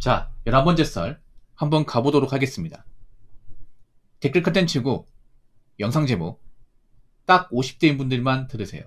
자, 11번째 썰 한번 가보도록 하겠습니다. 댓글 컨텐츠고 영상 제목 딱 50대인 분들만 들으세요.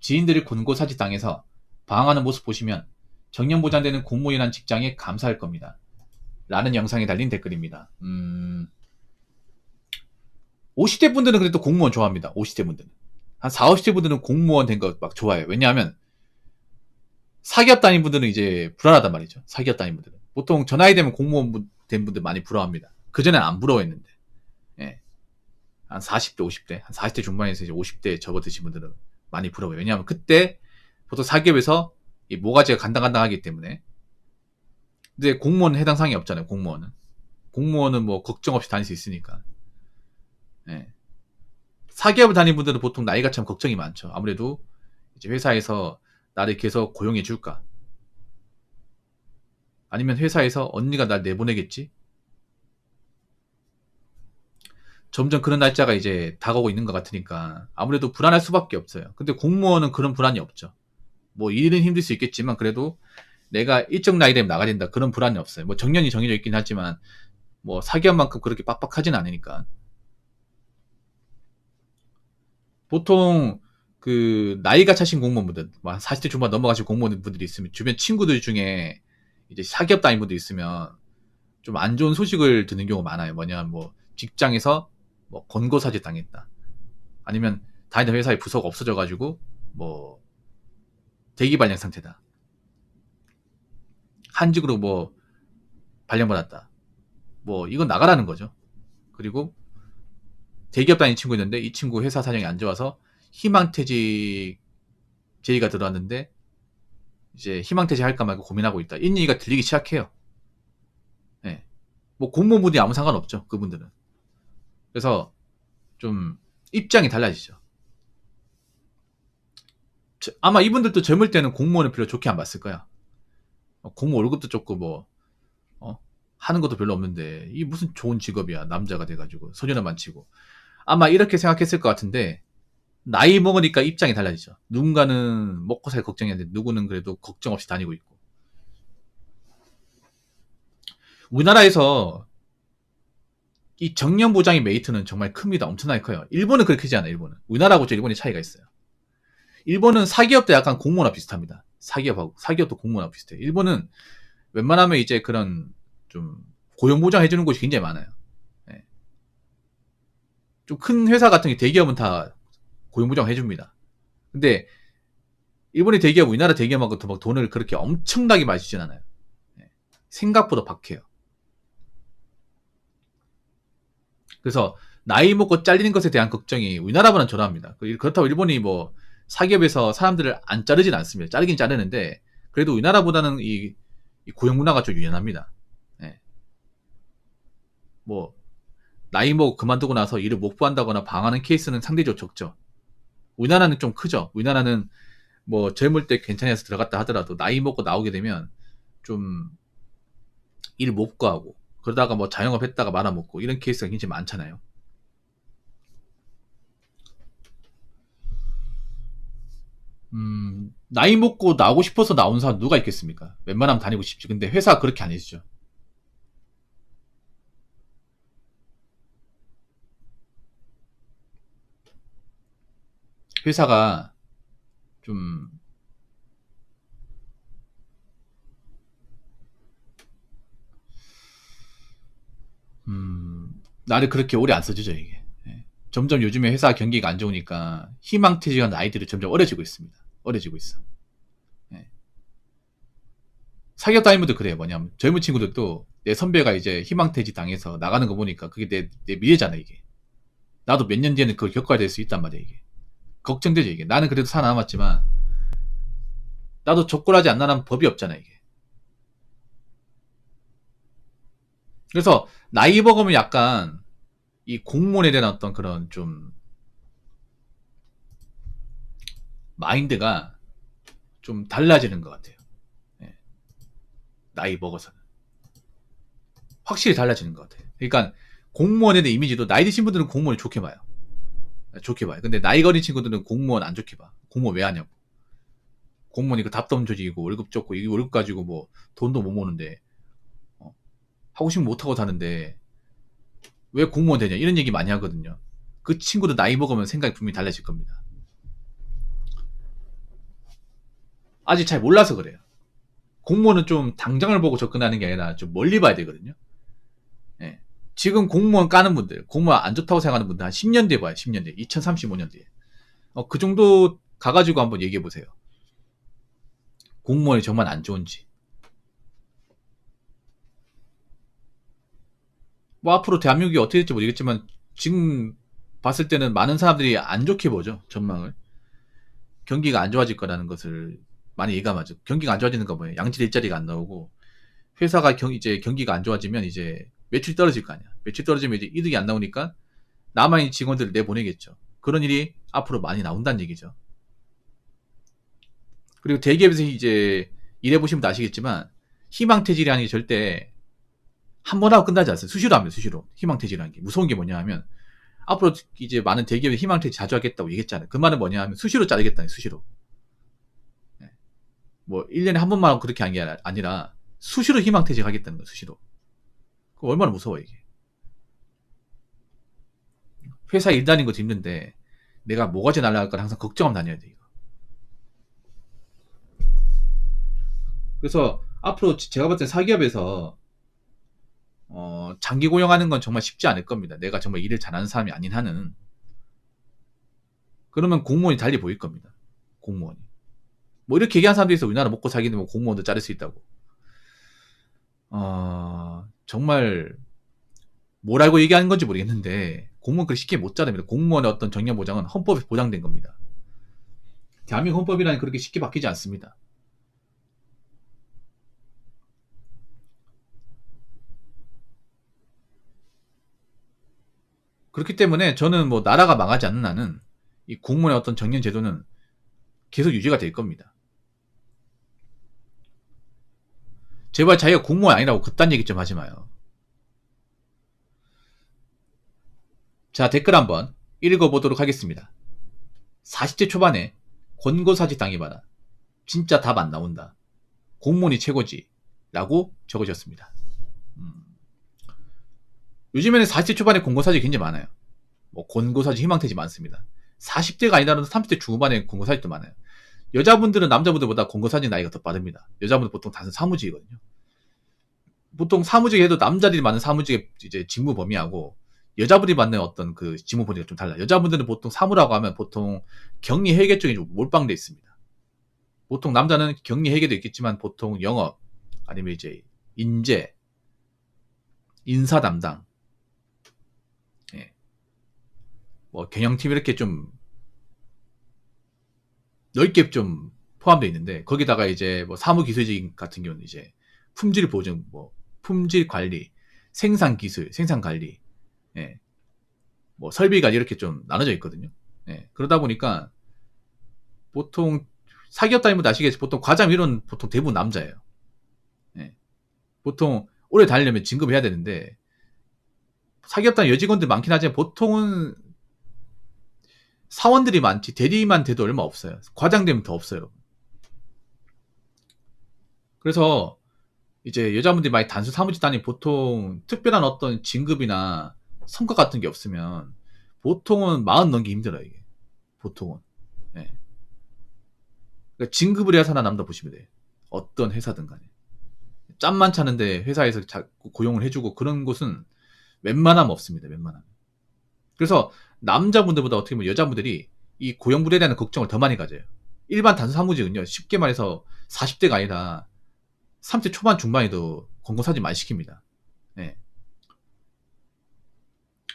지인들이 곤고사지 당해서 방황하는 모습 보시면 정년 보장되는 공무원이란 직장에 감사할 겁니다. 라는 영상에 달린 댓글입니다. 음... 50대 분들은 그래도 공무원 좋아합니다. 50대 분들은. 한 40, 50대 분들은 공무원 된 거 막 좋아해요. 왜냐하면 사기업 다닌 분들은 이제 불안하단 말이죠. 사기업 다닌 분들은. 보통 저 나이 되면 공무원 된 분들 많이 부러워합니다. 그전엔 안 부러워했는데. 예. 한 40대, 50대, 한 40대 중반에서 이제 50대 접어드신 분들은 많이 부러워요. 왜냐하면 그때 보통 사기업에서 이 모가지가 간당간당하기 때문에. 근데 공무원은 해당 상이 없잖아요, 공무원은. 공무원은 뭐 걱정 없이 다닐 수 있으니까. 예. 사기업을 다닌 분들은 보통 나이가 참 걱정이 많죠. 아무래도 이제 회사에서 나를 계속 고용해 줄까? 아니면 회사에서 언니가 날 내보내겠지? 점점 그런 날짜가 이제 다가오고 있는 것 같으니까 아무래도 불안할 수밖에 없어요. 근데 공무원은 그런 불안이 없죠. 뭐 일은 힘들 수 있겠지만 그래도 내가 일정 나이 되면 나가야 된다 그런 불안이 없어요. 뭐 정년이 정해져 있긴 하지만 뭐 사기업만큼 그렇게 빡빡하진 않으니까. 보통 그 나이가 차신 공무원분들, 40대 뭐 중반 넘어가신 공무원분들이 있으면 주변 친구들 중에 이제 사기업 다닌 분들 있으면 좀 안 좋은 소식을 듣는 경우가 많아요. 뭐냐 뭐 직장에서 뭐 권고사지 당했다. 아니면 다니던 회사의 부서가 없어져 가지고 뭐 대기 발령 상태다. 한직으로 뭐 발령받았다. 뭐 이건 나가라는 거죠. 그리고 대기업 다니는 친구 있는데 이 친구 회사 사정이 안 좋아서 희망퇴직 제의가 들어왔는데 이제 희망퇴직 할까 말까 고민하고 있다. 얘기가 들리기 시작해요. 네. 뭐 공무원분이 아무 상관없죠. 그분들은. 그래서 좀 입장이 달라지죠. 아마 이분들도 젊을 때는 공무원을 별로 좋게 안 봤을 거야. 어, 공무 월급도 좋고 뭐 어? 하는 것도 별로 없는데 이 무슨 좋은 직업이야 남자가 돼가지고 소년을 만치고 아마 이렇게 생각했을 것 같은데 나이 먹으니까 입장이 달라지죠. 누군가는 먹고 살 걱정이 하는데 누구는 그래도 걱정 없이 다니고 있고. 우리나라에서 이 정년 보장의 메리트는 정말 큽니다. 엄청나게 커요. 일본은 그렇게 크지 않아요. 일본은. 우리나라하고 일본의 차이가 있어요. 일본은 사기업도 약간 공무원하고 비슷합니다. 사기업하고 사기업도 공무원하고 비슷해요. 일본은 웬만하면 이제 그런 좀 고용 보장 해 주는 곳이 굉장히 많아요. 네. 좀큰 회사 같은 게 대기업은 다 고용보장 해줍니다. 근데 일본의 대기업, 우리나라 대기업하고 막 돈을 그렇게 엄청나게 주진 않아요. 네. 생각보다 박해요. 그래서 나이 먹고 잘리는 것에 대한 걱정이 우리나라보다는 저합니다. 그렇다고 일본이 뭐 사기업에서 사람들을 안 자르진 않습니다. 자르긴 자르는데 그래도 우리나라보다는 이, 이 고용 문화가 좀 유연합니다. 네. 뭐 나이 먹고 그만두고 나서 일을 못 구한다거나 방하는 케이스는 상대적으로 적죠. 우리나라는 좀 크죠. 우리나라는 뭐 젊을 때 괜찮아 서 들어갔다 하더라도 나이 먹고 나오게 되면 좀 일 못 구하고 그러다가 뭐 자영업 했다가 말아먹고 이런 케이스가 굉장히 많잖아요. 음, 나이 먹고 나오고 싶어서 나온 사람 누가 있겠습니까? 웬만하면 다니고 싶지. 근데 회사가 그렇게 안 해주죠. 회사가 좀 음, 나를 그렇게 오래 안 써주죠, 이게. 예. 점점 요즘에 회사 경기가 안 좋으니까 희망퇴직한 아이들이 점점 어려지고 있습니다. 어려지고 있어. 예. 사기업 분들 그래요. 뭐냐면 젊은 친구들도 내 선배가 이제 희망퇴직 당해서 나가는 거 보니까 그게 내, 내 미래잖아, 이게. 나도 몇 년 뒤에는 그걸 겪어야 될 수 있단 말이야, 이게. 걱정되죠 이게. 나는 그래도 살아남았지만 나도 적골하지 않나라는 법이 없잖아 이게. 그래서 나이 먹으면 약간 이 공무원에 대한 어떤 그런 좀 마인드가 좀 달라지는 것 같아요. 네. 나이 먹어서는. 확실히 달라지는 것 같아요. 그러니까 공무원에 대한 이미지도 나이 드신 분들은 공무원을 좋게 봐요 좋게 봐요. 근데 나이 어린 친구들은 공무원 안 좋게 봐. 공무원 왜 하냐고. 공무원 이거 답답 조직이고 월급 적고 이 월급 가지고 뭐 돈도 못 모는데 하고 싶으면 못 하고 사는데 왜 공무원 되냐 이런 얘기 많이 하거든요. 그 친구도 나이 먹으면 생각이 분명히 달라질 겁니다. 아직 잘 몰라서 그래요. 공무원은 좀 당장을 보고 접근하는 게 아니라 좀 멀리 봐야 되거든요. 예. 지금 공무원 까는 분들, 공무원 안 좋다고 생각하는 분들 한 10년 뒤에 봐요. 10년 뒤에. 2035년 뒤에. 어, 그 정도 가가지고 한번 얘기해 보세요. 공무원이 정말 안 좋은지. 뭐 앞으로 대한민국이 어떻게 될지 모르겠지만 지금 봤을 때는 많은 사람들이 안 좋게 보죠. 전망을. 경기가 안 좋아질 거라는 것을 많이 예감하죠. 경기가 안 좋아지는 거 뭐예요? 양질 일자리가 안 나오고 회사가 경 이제 경기가 안 좋아지면 이제 매출이 떨어질 거 아니야. 매출 떨어지면 이제 이득이 안 나오니까 남아있는 직원들을 내보내겠죠. 그런 일이 앞으로 많이 나온다는 얘기죠. 그리고 대기업에서 이제 일해보시면 아시겠지만 희망퇴직이라는 게 절대 한 번 하고 끝나지 않아요. 수시로 합니다. 수시로. 희망퇴직이라는 게. 무서운 게 뭐냐 하면 앞으로 이제 많은 대기업이 희망퇴직 자주 하겠다고 얘기했잖아요. 그 말은 뭐냐 하면 수시로 자르겠다는 수시로. 네. 뭐 1년에 한 번만 하고 그렇게 한 게 아니라 수시로 희망퇴직 하겠다는 거예요. 수시로. 그 얼마나 무서워 이게. 회사 일 다니는 것도 힘든데 내가 뭐가지 날라갈까 항상 걱정하면 다녀야 돼 이거. 그래서 앞으로 제가 봤을 때 사기업에서 어, 장기 고용하는 건 정말 쉽지 않을 겁니다. 내가 정말 일을 잘하는 사람이 아닌 한은 그러면 공무원이 달리 보일 겁니다. 공무원이. 뭐 이렇게 얘기한 사람들이 있어. 우리나라 먹고 살기는 뭐 공무원도 자를 수 있다고. 어, 정말 뭘 알고 얘기하는 건지 모르겠는데 공무원 그렇게 쉽게 못 자릅니다. 공무원의 어떤 정년 보장은 헌법에 보장된 겁니다. 대한민국 헌법이라는 그렇게 쉽게 바뀌지 않습니다. 그렇기 때문에 저는 뭐 나라가 망하지 않는 한은 이 공무원의 어떤 정년 제도는 계속 유지가 될 겁니다. 제발 자기가 공무원 아니라고 그딴 얘기 좀 하지 마요. 자, 댓글 한번 읽어보도록 하겠습니다. 40대 초반에 권고사지 당해봐라. 진짜 답 안 나온다. 공무원이 최고지. 라고 적으셨습니다. 음. 요즘에는 40대 초반에 권고사지 굉장히 많아요. 뭐 권고사지 희망퇴지 많습니다. 40대가 아니라도 30대 중후반에 권고사직도 많아요. 여자분들은 남자분들보다 권고사직 나이가 더 빠릅니다. 여자분들 보통 단순 사무직이거든요. 보통 사무직 해도 남자들이 많은 사무직의 이제 직무 범위하고 여자분이 받는 어떤 그 직무 범위가 좀 달라요. 여자분들은 보통 사무라고 하면 보통 격리 회계 쪽에 좀 몰빵돼 있습니다. 보통 남자는 격리 회계도 있겠지만 보통 영업 아니면 이제 인재 인사 담당 뭐 경영팀 이렇게 좀 넓게 좀 포함되어 있는데 거기다가 이제 뭐 사무 기술직 같은 경우는 이제 품질 보증, 뭐 품질 관리, 생산 기술, 생산 관리, 예. 뭐 설비가 이렇게 좀 나눠져 있거든요. 예. 그러다 보니까 보통 사기업 다니면 아시겠지 보통 과장 이런 보통 대부분 남자예요. 예. 보통 오래 다니려면 진급을 해야 되는데 사기업 다니 여직원들 많긴 하지만 보통은 사원들이 많지 대리만 돼도 얼마 없어요. 과장되면 더 없어요. 그래서 이제 여자분들이 많이 단순 사무직 다니 보통 특별한 어떤 진급이나 성과 같은 게 없으면 보통은 마흔 넘기 힘들어요 이게 보통은 네. 그러니까 진급을 해야 살아남다 보시면 돼요 어떤 회사든 간에 짬만 차는데 회사에서 고용을 해주고 그런 곳은 웬만하면 없습니다 웬만하면 그래서 남자분들보다 어떻게 보면 여자분들이 이 고용불에 대한 걱정을 더 많이 가져요. 일반 단순 사무직은요, 쉽게 말해서 40대가 아니라 30대 초반 중반에도 권고사직 많이 시킵니다. 네.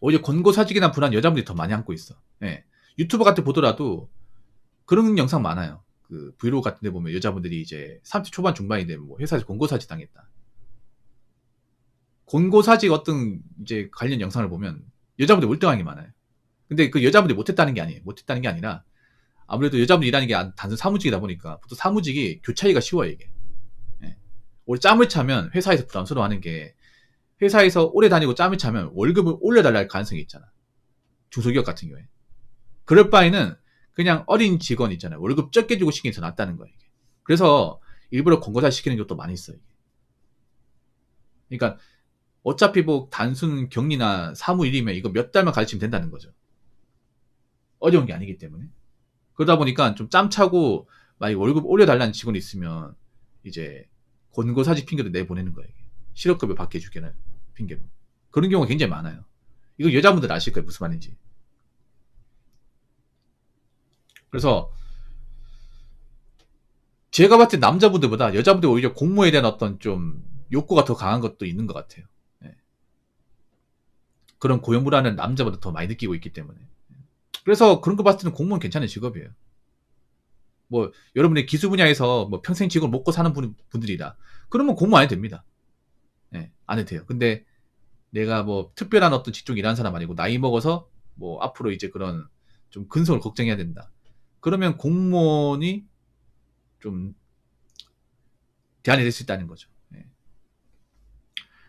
오히려 권고사직이나 불안 여자분들이 더 많이 안고 있어. 네. 유튜버 같은 보더라도 그런 영상 많아요. 그 브이로그 같은 데 보면 여자분들이 이제 30대 초반 중반인데 뭐 회사에서 권고사직 당했다. 권고사직 어떤 이제 관련 영상을 보면 여자분들 월등하게 많아요. 근데 그 여자분들이 못했다는 게 아니에요. 못했다는 게 아니라 아무래도 여자분들이 일하는 게 단순 사무직이다 보니까 보통 사무직이 교차이가 쉬워요 이게. 예. 오래 짬을 차면 회사에서 부담스러워하는 게 회사에서 오래 다니고 짬을 차면 월급을 올려달라 할 가능성이 있잖아. 중소기업 같은 경우에. 그럴 바에는 그냥 어린 직원 있잖아요. 월급 적게 주고 시키는 게 더 낫다는 거예요. 이게. 그래서 일부러 권고사 시키는 것도 많이 있어요. 이게. 그러니까 어차피 뭐 단순 격리나 사무일이면 이거 몇 달만 가르치면 된다는 거죠. 어려운 게 아니기 때문에. 그러다 보니까 좀 짬차고 만약 월급 올려달라는 직원이 있으면 이제 권고사직 핑계로 내보내는 거예요. 실업급여 받게 해주게는 핑계로. 그런 경우가 굉장히 많아요. 이거 여자분들 아실 거예요. 무슨 말인지. 그래서 제가 봤을 때 남자분들보다 여자분들 오히려 공모에 대한 어떤 좀 욕구가 더 강한 것도 있는 것 같아요. 예. 그런 고용불안은 남자보다 더 많이 느끼고 있기 때문에. 그래서 그런 거 봤을 때는 공무원 괜찮은 직업이에요. 뭐 여러분의 기술 분야에서 뭐 평생 직업을 먹고 사는 분, 분들이다. 그러면 공무 안 해도 됩니다. 예, 안 해도 돼요. 근데 내가 뭐 특별한 어떤 직종 일하는 사람 아니고 나이 먹어서 뭐 앞으로 이제 그런 좀 근성을 걱정해야 된다. 그러면 공무원이 좀 대안이 될 수 있다는 거죠.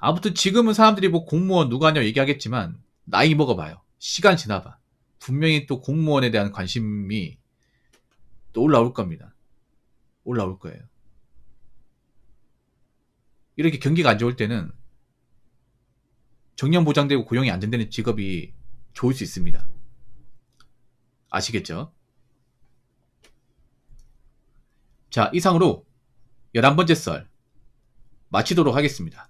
예. 아무튼 지금은 사람들이 뭐 공무원 누가 하냐고 얘기하겠지만 나이 먹어봐요. 시간 지나봐. 분명히 또 공무원에 대한 관심이 또 올라올 겁니다. 올라올 거예요. 이렇게 경기가 안 좋을 때는 정년 보장되고 고용이 안 된다는 직업이 좋을 수 있습니다. 아시겠죠? 자, 이상으로 11번째 썰 마치도록 하겠습니다.